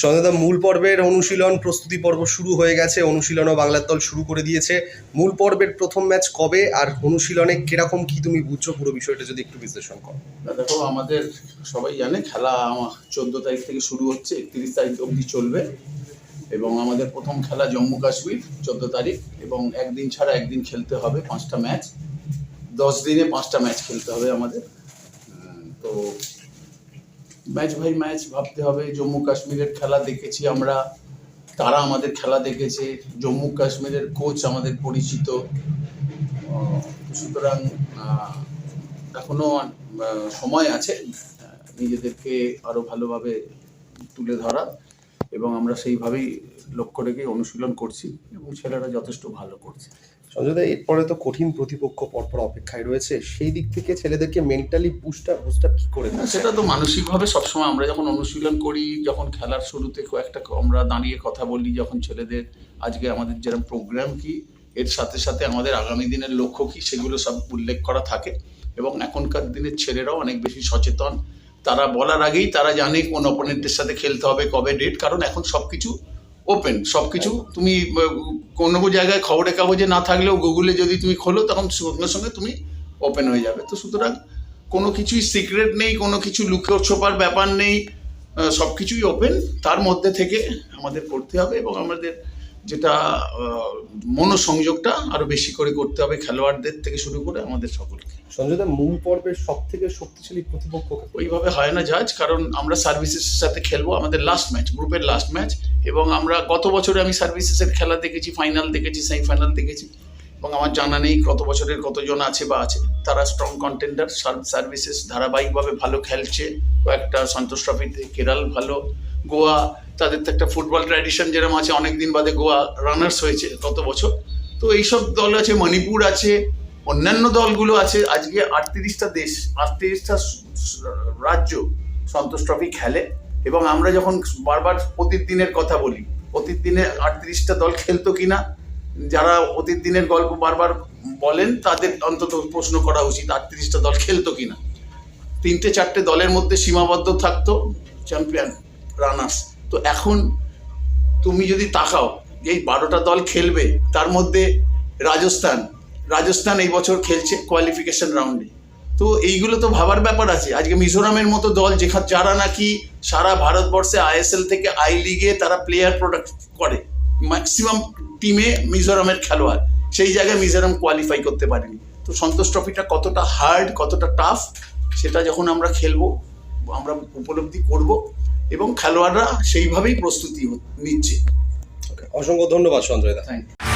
সন্ধ্যাদা মূল পর্বের অনুশীলন, প্রস্তুতি পর্ব শুরু হয়ে গেছে। অনুশীলনও বাংলার দল শুরু করে দিয়েছে। মূল পর্বের প্রথম ম্যাচ কবে আর অনুশীলনে কীরকম কি তুমি বুঝছ? পুরো বিষয়টা যদি একটু বিশ্লেষণ করো। দেখো, আমাদের সবাই জানে খেলা চোদ্দ তারিখ থেকে শুরু হচ্ছে, একত্রিশ তারিখ অবধি চলবে। এবং আমাদের প্রথম খেলা জম্মু কাশ্মীর, চোদ্দ তারিখ। এবং একদিন ছাড়া একদিন খেলতে হবে পাঁচটা ম্যাচ। দশ দিনে পাঁচটা ম্যাচ খেলতে হবে আমাদের। তো ম্যাচ ভাই ম্যাচ ভাবতে হবে। জম্মু কাশ্মীরের খেলা দেখেছি আমরা। তারা আমাদের খেলা দেখেছে। জম্মু কাশ্মীরের কোচ আমাদের পরিচিত। সুতরাং আহ, এখনও সময় আছে নিজেদেরকে আরও ভালোভাবে তুলে ধরা এবং আমরা সেইভাবেই লক্ষ্য রেখে অনুশীলন করছি এবং ছেলেরা যথেষ্ট ভালো করছে। সঞ্জয়দা এরপরে তো কঠিন প্রতিপক্ষ পরপর অপেক্ষায় রয়েছে। সেই দিক থেকে ছেলেদেরকে মেন্টালি বুস্টার বুস্টার কি করে? সেটা তো মানসিকভাবে সবসময় আমরা যখন অনুশীলন করি যখন খেলার শুরুতে কয়েকটা আমরা দাঁড়িয়ে কথা বলি যখন ছেলেদের আজকে আমাদের যেরকম প্রোগ্রাম কি এর সাথে সাথে আমাদের আগামী দিনের লক্ষ্য কি সেগুলো সব উল্লেখ করা থাকে। এবং এখনকার দিনের ছেলেরাও অনেক বেশি সচেতন। তারা বলার আগেই তারা জানে কোন অপোনেন্টের সাথে খেলতে হবে কবে ডেট কারণ এখন সবকিছু ওপেন সব কিছু তুমি কোনো জায়গায় খবরের কাগজে না থাকলেও গুগলে যদি তুমি খোলো, তখন সঙ্গে সঙ্গে তুমি ওপেন হয়ে যাবে। তো সুতরাং কোনো কিছুই সিক্রেট নেই, কোনো কিছু লুকে ছোপার ব্যাপার নেই সব কিছুই ওপেন তার মধ্যে থেকে আমাদের করতে হবে এবং আমাদের যেটা মনোসংযোগটা আরও বেশি করে করতে হবে খেলোয়াড়দের থেকে শুরু করে আমাদের সকলকে। সঞ্জয়দা মূল পর্বের সব থেকে শক্তিশালী প্রতিপক্ষ ওইভাবে হয় না জাজ কারণ আমরা সার্ভিসেসের সাথে খেলব আমাদের লাস্ট ম্যাচ গ্রুপের লাস্ট ম্যাচ এবং আমরা গত বছরে আমি সার্ভিসেসের খেলা দেখেছি ফাইনাল দেখেছি সেমিফাইনাল দেখেছি এবং আমার জানা নেই কত বছরের কতজন আছে বা আছে। তারা স্ট্রং কন্টেন্ডার সার্ভিসেস ধারাবাহিকভাবে ভালো খেলছে কয়েকটা সন্তোষ ট্রফিতে কেরাল ভালো গোয়া, তাদের তো একটা ফুটবল ট্র্যাডিশন যেরকম আছে অনেক দিন বাদে গোয়া রানার্স হয়েছে গত বছর। তো এইসব দল আছে, মণিপুর আছে, অন্যান্য দলগুলো আছে। আজকে আটত্রিশটা দেশ, আটত্রিশটা রাজ্য সন্তোষ ট্রফি খেলে এবং আমরা যখন বারবার প্রতিদিনের কথা বলি প্রতিদিনে আটত্রিশটা দল খেলতো কিনা, যারা অতীতদিনের গল্প বারবার বলেন, তাদের অন্তত প্রশ্ন করা উচিত, আটত্রিশটা দল খেলতো কিনা। তিনটে চারটে দলের মধ্যে সীমাবদ্ধ থাকতো, চ্যাম্পিয়ন। রানার্স তো এখন তুমি যদি তাকাও, এই বারোটা দল খেলবে, তার মধ্যে রাজস্থান। রাজস্থান এই বছর খেলছে কোয়ালিফিকেশন রাউন্ডে তো এইগুলো তো ভাবার ব্যাপার আছে। আজকে মিজোরামের মতো দল যেখানে যারা নাকি সারা ভারতবর্ষে আইএসএল থেকে আই লিগে তারা প্লেয়ার প্রোডাক্ট করে। ম্যাক্সিমাম টিমে মিজোরামের খেলোয়াড়। সেই জায়গায় মিজোরাম কোয়ালিফাই করতে পারেনি। তো সন্তোষ ট্রফিটা কতটা হার্ড কতটা টাফ সেটা যখন আমরা খেলব, আমরা উপলব্ধি করব। এবং খেলোয়াড়রা সেইভাবেই প্রস্তুতি নিচ্ছে। অসংখ্য ধন্যবাদ সঞ্জয় দা। Thank you